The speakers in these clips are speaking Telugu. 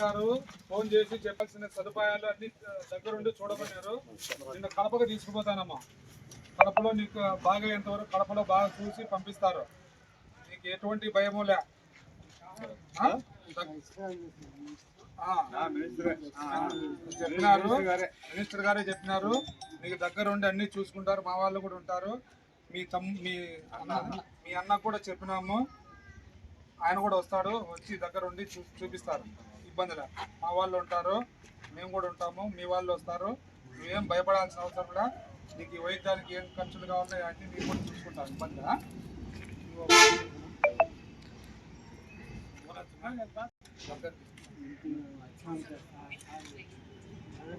గారు ఫోన్ చేసి చెప్పాల్సిన సదుపాయాలు అన్ని దగ్గరుండి చూడమన్నారు నిన్న కడపకు తీసుకుపోతానమ్మా. కడపలో నీకు బాగా ఎంతవరకు కడపలో బాగా చూసి పంపిస్తారు. నీకు ఎటువంటి భయము లే. చెప్పినారు. మినిస్టర్ గారే చెప్పినారు. మీకు దగ్గరుండి అన్ని చూసుకుంటారు. మా వాళ్ళు కూడా ఉంటారు. మీ తమ్ మీ అన్న మీ అన్న కూడా చెప్పినాము. ఆయన కూడా వస్తాడు. వచ్చి దగ్గర ఉండి చూ చూపిస్తారు. ఇబ్బందిలే మా వాళ్ళు ఉంటారు. మేము కూడా ఉంటాము. మీ వాళ్ళు వస్తారు. నువ్వేం భయపడాల్సిన అవసరం కూడా నీకు వైద్యానికి ఏం ఖర్చులు కావాలో అన్ని మీరు కూడా చూసుకుంటారు. ఇబ్బందిగా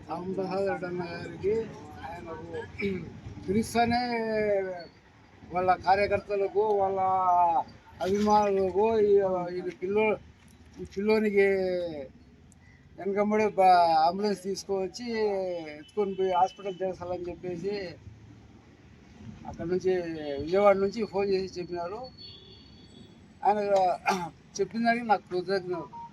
రాంబహాదర్ అన్న గారికి ఆయనకు పిలుస్తూనే వాళ్ళ కార్యకర్తలకు వాళ్ళ అభిమానులకు ఈ- పిల్లో ఈ పిల్లోనికి వెనకంబడి అంబులెన్స్ తీసుకువచ్చి ఎత్తుకొని పోయి హాస్పిటల్ చేర్చాలని చెప్పేసి అక్కడ నుంచి విజయవాడ నుంచి ఫోన్ చేసి చెప్పినారు. ఆయన చెప్పిన దానికి నాకు కృతజ్ఞత